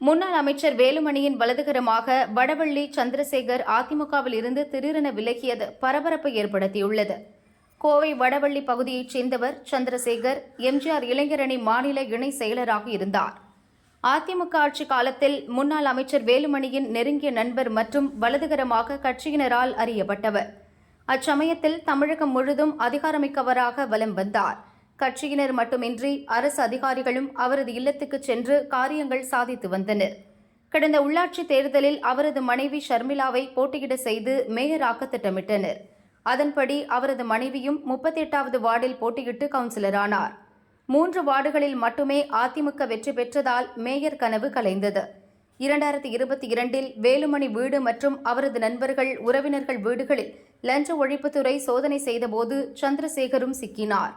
முன்னாள் அமைச்சர் வேலுமணியின் வலதுகரமாக வடவள்ளி சந்திரசேகர் அதிமுகவில் இருந்து திடீரென விலகியது பரபரப்பை ஏற்படுத்தியுள்ளது. கோவை வடவள்ளி பகுதியைச் சேர்ந்தவர் சந்திரசேகர் எம்ஜிஆர் இளைஞரணி மாநில இணை செயலராக இருந்தார். அதிமுக ஆட்சி காலத்தில் முன்னாள் அமைச்சர் வேலுமணியின் நெருங்கிய நண்பர் மற்றும் வலதுகரமாக கட்சியினரால் அறியப்பட்டவர். அச்சமயத்தில் தமிழகம் முழுதும் அதிகாரமிக்கவராக வலம் வந்தார். கட்சியினர் மட்டுமின்றி அரசு அதிகாரிகளும் அவரது இல்லத்துக்கு சென்று காரியங்கள் சாதித்து வந்தனர். கடந்த உள்ளாட்சி தேர்தலில் அவரது மனைவி ஷர்மிளாவை போட்டியிட செய்து மேயராக்க திட்டமிட்டனர். அதன்படி அவரது மனைவியும் முப்பத்தி எட்டாவது வார்டில் போட்டியிட்டு கவுன்சிலரானார். மூன்று வார்டுகளில் மட்டுமே அதிமுக வெற்றி பெற்றதால் மேயர் கனவு கலைந்தது. இரண்டாயிரத்தி இருபத்தி இரண்டில் வேலுமணி வீடு மற்றும் அவரது நண்பர்கள் உறவினர்கள் வீடுகளில் லஞ்ச ஒழிப்புத்துறை சோதனை செய்தபோது சந்திரசேகரும் சிக்கினார்.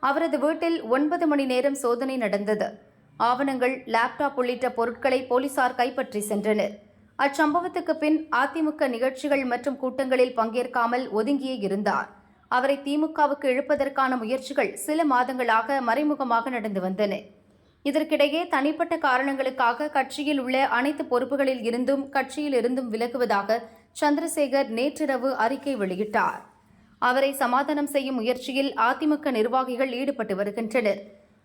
அவரது வீட்டில் ஒன்பது மணி நேரம் சோதனை நடந்தது. ஆவணங்கள் லேப்டாப் உள்ளிட்ட பொருட்களை போலீசார் கைப்பற்றி சென்றனர். அச்சம்பவத்துக்கு பின் அதிமுக நிகழ்ச்சிகள் மற்றும் கூட்டங்களில் பங்கேற்காமல் ஒதுங்கியே இருந்தார். அவரை திமுகவுக்கு இழுப்பதற்கான முயற்சிகள் சில மாதங்களாக மறைமுகமாக நடந்து வந்தன. இதற்கிடையே தனிப்பட்ட காரணங்களுக்காக கட்சியில் உள்ள அனைத்து பொறுப்புகளில் இருந்தும் கட்சியில் இருந்தும் விலகுவதாக சந்திரசேகர் நேற்றிரவு அறிக்கை வெளியிட்டார். அவரை சமாதானம் செய்யும் முயற்சியில் அதிமுக நிர்வாகிகள் ஈடுபட்டு வருகின்றனர்.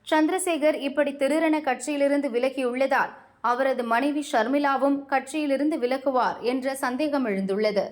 சந்திரசேகர் இப்படி திடீரென கட்சியிலிருந்து விலகியுள்ளதால் அவரது மனைவி ஷர்மிளாவும் கட்சியிலிருந்து விலகுவார் என்ற சந்தேகம் எழுந்துள்ளது.